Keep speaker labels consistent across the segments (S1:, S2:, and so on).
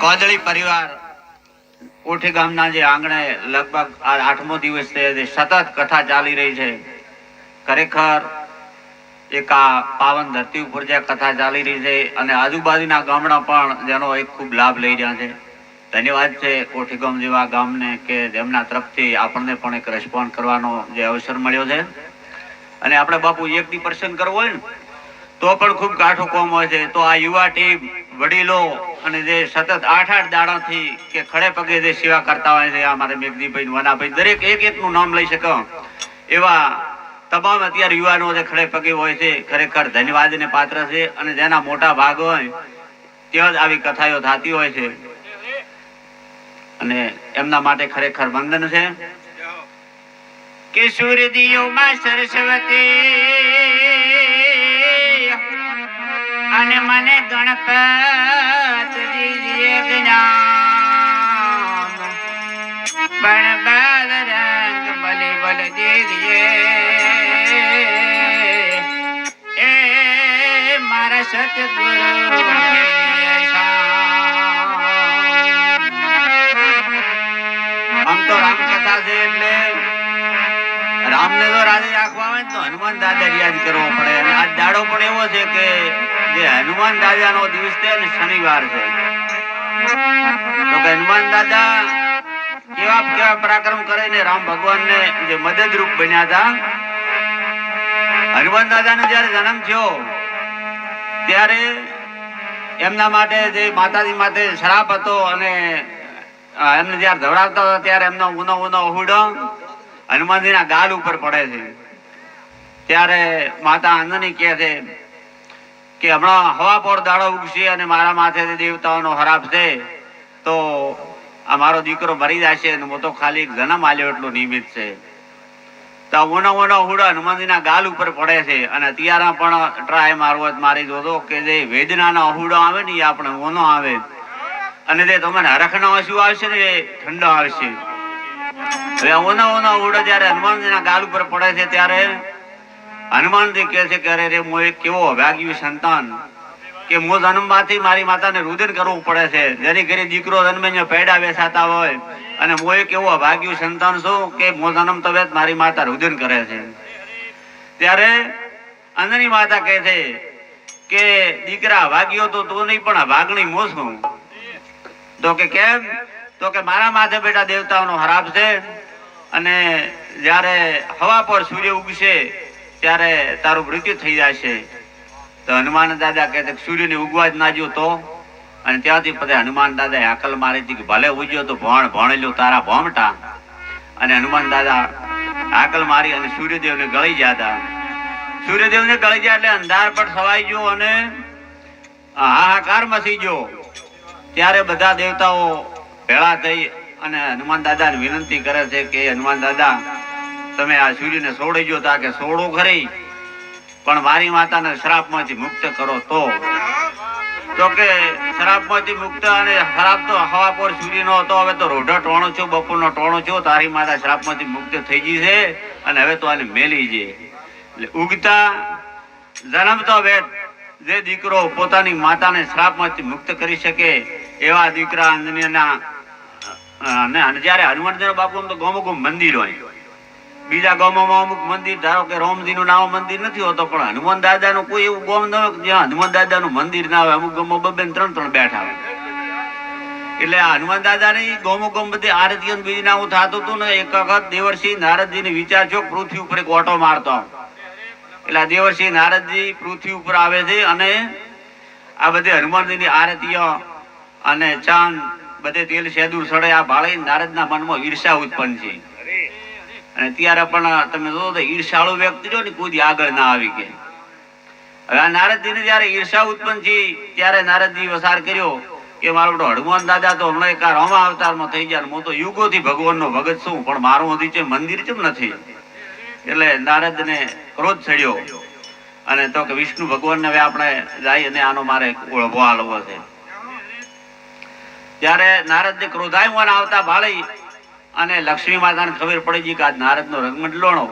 S1: કોદળી પરિવાર કોઠી ગામના જે આંગણે લગભગ આઠમો દિવસ છે સતત કથા ચાલી રહી છે. ખરેખર એક આ પાવન ધરતી ઉપર જે કથા ચાલી રહી છે અને આજુબાજુના ગામડા પણ જેનો એક ખૂબ લાભ લઈ રહ્યા છે. ધન્યવાદ છે કોઠી ગામ જેવા ગામને કે જેમના તરફથી આપણને પણ એક રેસ્પોન્ડ કરવાનો જે અવસર મળ્યો છે. અને આપણે બાપુ એકથી પ્રસંગ કરવો હોય ને, તો પણ ખૂબ કાઠું કોમ હોય છે. તો આ યુવા ટીમ વડીલો અને જે સતત આઠ આઠ દાડાથી કે ખડે પગે જે સેવા કરતા હોય છે અમારે મેઘદીભાઈ વનાભાઈ, દરેક એક એકનું નામ લઈ શકો. એવા તમામ અત્યારે યુવાનો જે ખડે પગે હોય છે, ખરેખર ધન્યવાદને પાત્ર છે અને જેના મોટા ભાગ હોય, ત્યાં જ આવી કથાઓ થતી હોય છે. અને એમના માટે ખરેખર વંદન છે. કે સૂર્યદીઓમાં સરસ્વતી અને મને ગણપત મારા સતગુરુ આમ તો રામકથા છે એટલે રામને તો રાધે રાખવા હોય તો હનુમાન દાદા યાદ કરવો પડે. અને આજ દાડો પણ એવો છે કે હનુમાન દાદાનો દિવસ છે ને શનિવાર છે. તો કે હનુમાન દાદા, કેવા કેવા પરાક્રમ કરીને રામ ભગવાનને જે મદદરૂપ બન્યા હતા? હનુમાન દાદાનો જયારે જન્મ થયો, ત્યારે એમના માટે જે માતાજી માટે શ્રાપ હતો અને એમને જયારે ધવડાવતા હતા ત્યારે એમનો ઉનો ઉનો હુડો હનુમાનજીના ગાલ ઉપર પડે છે. ત્યારે માતા આનંદની કહે છે કે હમણાં હવા પોર દાડો ઉગશે અને મારા માથે દેવતાઓનો હરાપ છે, તો આ મારો દીકરો મરી જશે અને તો ખાલી જન્મ આલ્યો એટલું નિમિત્ત છે. તો ઓનો ઓનો હુડો હનુમાનજીના ગાલ ઉપર પડે છે અને અત્યારે પણ ટ્રાય મારવો મારી જોતો કે જે વેદનાનો હુડો આવે ને એ આપણે ઓનો આવે. અને તે તમને હરખનો શું આવશે ને એ ઠંડો આવશે. હવે ઓના ઓના હુડો જ્યારે હનુમાનજીના ગાલ ઉપર પડે છે ત્યારે હનુમાનજી કહે છે કે, અરે રે, હું એક કેવો અભાગ્યું સંતાન કે હું જન્મમાંથી મારી માતાને રુદન કરવું પડે છે. જેની ઘરે દીકરો જન્મે પેડા બેસાતા હોય અને હું એક એવો અભાગ્યું સંતાન છું કે હું જન્મ તવે મારી માતા રુદન કરે છે. ત્યારે અંજની માતા કહે છે કે, દીકરા અભાગ્યો તો તું નહીં, પણ અભાગણી હું છું. તો કે, કેમ? તો કે, મારા માથે બેટા દેવતાઓનો હરાપ છે અને જ્યારે હવા પર સૂર્ય ઉગશે ત્યારે તારું મૃત્યુ થઈ જશે. તો હનુમાન દાદા કે સૂર્યને ઉગવા જ ના જો તો. અને ત્યાંથી પછી હનુમાન દાદાએ આકલ મારી હતી કે ભલે ઉજ્યો તો ભણ ભણેલું તારા ભોમટા. અને હનુમાન દાદા આકલ મારી અને સૂર્યદેવને ગળી ગયા હતા. સૂર્યદેવને ગળી ગયા એટલે અંધાર પર સવાઈ ગયો અને હાહાકાર મસી ગયો. ત્યારે બધા દેવતાઓ ભેળા થઈ અને હનુમાન દાદાને વિનંતી કરે છે કે હનુમાન દાદા તમે આ સૂર્યને છોડી ગયો તા કે છોડો ખરી પણ મારી માતાને શ્રાપમાંથી મુક્ત કરો તો. તો કે શ્રાપમાંથી મુક્ત અને શ્રાપ તો હવા પર સૂર્યનો હતો, હવે તો રોઢો ટોણો છું, બપોરનો ટોણો છો, તારી માતા શ્રાપમાંથી મુક્ત થઈ ગઈ છે અને હવે તો આને મેલી છે. એટલે ઉગતા જન્મતો વેદ જે દીકરો પોતાની માતાને શ્રાપમાંથી મુક્ત કરી શકે, એવા દીકરા અંજનીના, અને જ્યારે હનુમાનજી બાપુ તો ગોમો ગોમ મંદિર હોય. બીજા ગામોમાં અમુક મંદિર, ધારો કે રોમજીનું નામ મંદિર નથી હોતો, પણ હનુમાન દાદાનું કોઈ એવું ગામ ન હોય જ્યાં હનુમાન દાદાનું મંદિર ના આવે. અમુક ગામો બબે ત્રણ ત્રણ બેઠા હોય. એટલે આ હનુમાન દાદાની ગોમો ગોમ બધી આરતી બીજી નાવું થતું હતું ને, એક વખત દેવર્ષિ નારદજીને વિચાર છો પૃથ્વી ઉપર એક ઓટો મારતો એટલે આ દેવર્ષિ નારદજી પૃથ્વી ઉપર આવે છે અને આ બધી હનુમાનજીની આરતીઓ અને ચાંદ બધે તેલ શેદુર સડે, આ ભાળી નારદના મનમાં ઈર્ષા ઉત્પન્ન છે. અને ત્યારે પણ તમે જો ઈર્ષાળુ વ્યક્તિ જો ને કોઈ આગળ ના આવી કે હવે આ નારદજીને જયારે ઈર્ષા ઉત્પન્ન થઈ, ત્યારે નારદજી વસાર કર્યો કે મારો બધો હનુમાન દાદા તો હમણાં એક રામા અવતારમાં થઈ ગયા હું તો યુગોથી ભગવાનનો ભગત છું, પણ મારું હજી છે મંદિર કેમ નથી. એટલે નારદને ક્રોધ ચડ્યો અને તો કે વિષ્ણુ ભગવાનને હવે આપણે જાય અને આનો મારે ઓળવો આલવો છે. ત્યારે નારદ ક્રોધાયમાન આવતા ભાળી અને લક્ષ્મી માતાને ખબર પડી ગઈ કે આજ નારદનો રંગમંડલોણો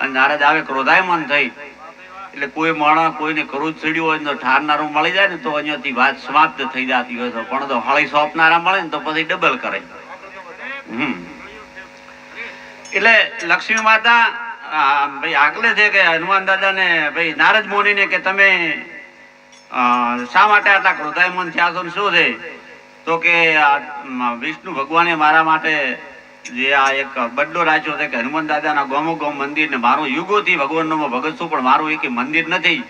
S1: અને નારદ આવે ક્રોધાયમાન થઈ. એટલે કોઈ માણસ કોઈને ક્રોધ ચડ્યું હોય તો ઠારનારું મળી જાય ને તો અહીંયાથી વાત સમાપ્ત થઈ જતી હોય તો પણ તો હળી સોંપનારા મળે ને તો પછી ડબલ કરે. એટલે લક્ષ્મી માતા ભાઈ આગલે છે કે હનુમાન દાદાને ભાઈ નારદ મુનિને કે તમે શા માટે આટલા ક્રોધાયમાન થયા છો શું છે? તો કે વિષ્ણુ ભગવાને મારા માટે જે આ એક બડ્ડો રાખ્યો છે કે હનુમાન દાદાના ગોમો ગોમ મંદિર ને મારું યુગોથી ભગવાનનો ભગત છું, પણ મારું એક મંદિર નથી.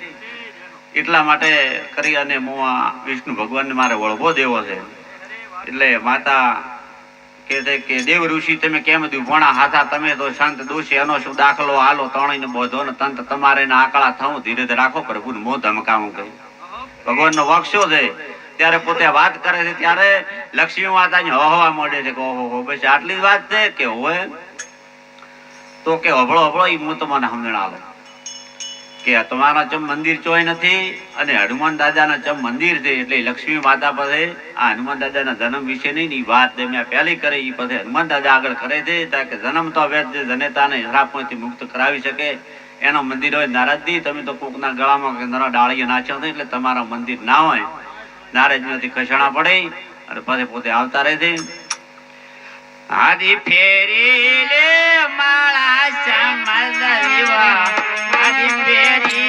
S1: એટલા માટે કરી અને હું આ વિષ્ણુ ભગવાનને મારે વળવો દેવો છે. એટલે માતા કે છે કે, દેવ ઋષિ, તમે કેમ ભણા હાથા? તમે તો સંત દોષી, એનો શું દાખલો? હાલો તણીને બોધો ને તંત તમારે આકળા થવું, ધીરે ધીરે રાખો પ્રભુ મોં ધમકાવું કહ્યું ભગવાનનો વક્ષો છે. ત્યારે પોતે વાત કરે છે ત્યારે લક્ષ્મી માતા હવા મળે છે કે ઓહો બસ આટલી વાત છે કે હોય તો કે હબળો હબળો એ હું તમને સમજણાવું કે તમારા ચમ મંદિર ચોય નથી અને હનુમાન દાદાના ચમ મંદિર છે એટલે લક્ષ્મી માતા પાસે આ હનુમાન દાદાના જન્મ વિશે નહીં ની વાત મેં પહેલી કરી એ પછી હનુમાન દાદા આગળ કરે છે તાકે કે જન્મ તો વેદ છે જનેતાને શ્રાપમાંથી મુક્ત કરાવી શકે. એનો મંદિર હોય નારાજદી તમે તો કોકના ગળામાં કે નરા ડાળીએ નાચ્યો એટલે તમારા મંદિર ના હોય. નારાજમાંથી ખસણા પડે અને પછી પોતે આવતા રહે છે. આદિ ફેરી લે માળા સમજ આદિ ફેરી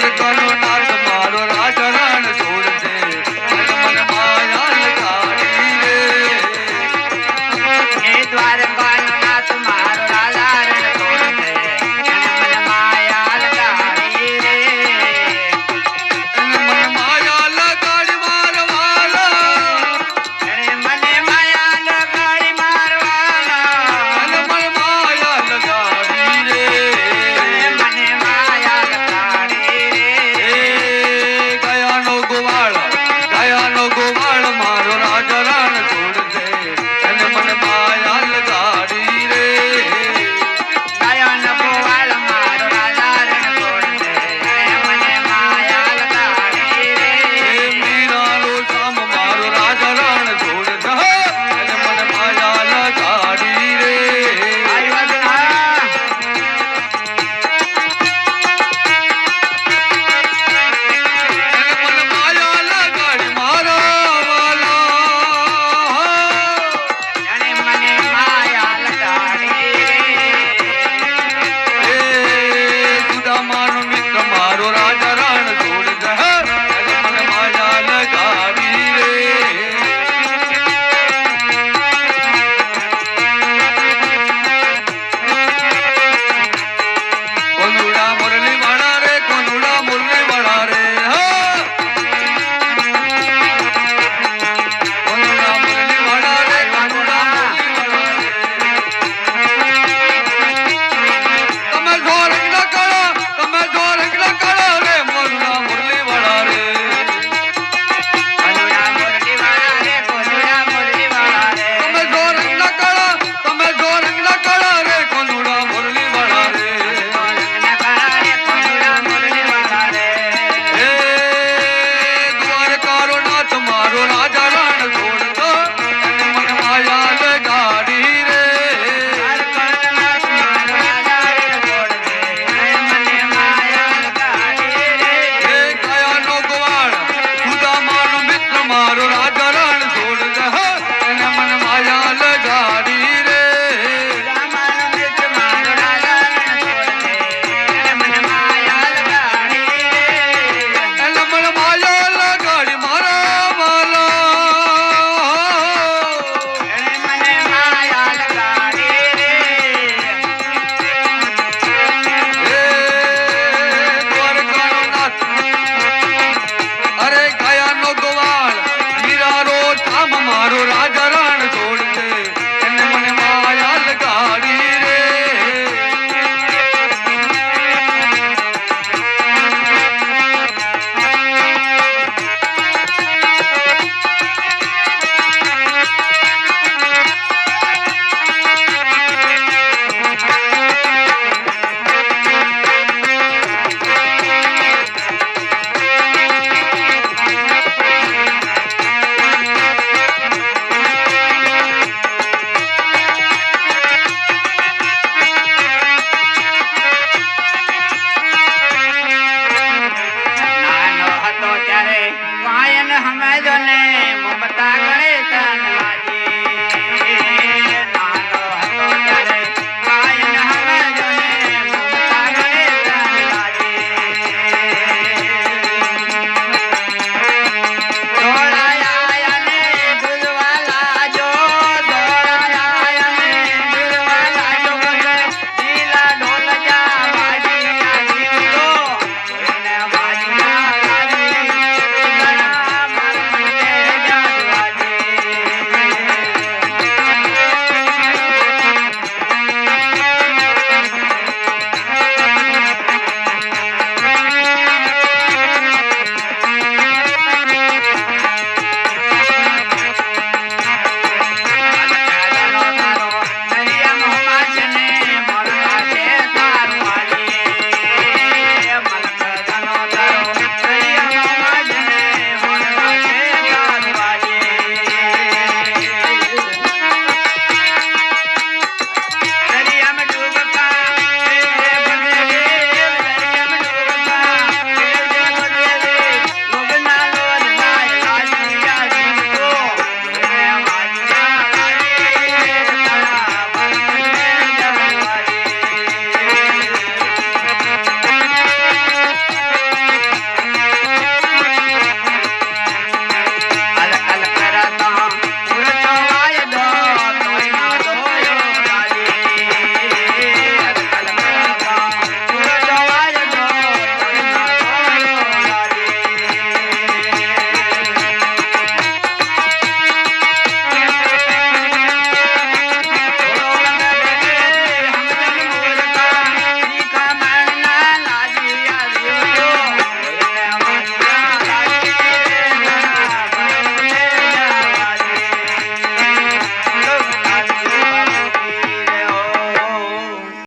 S1: করো I honor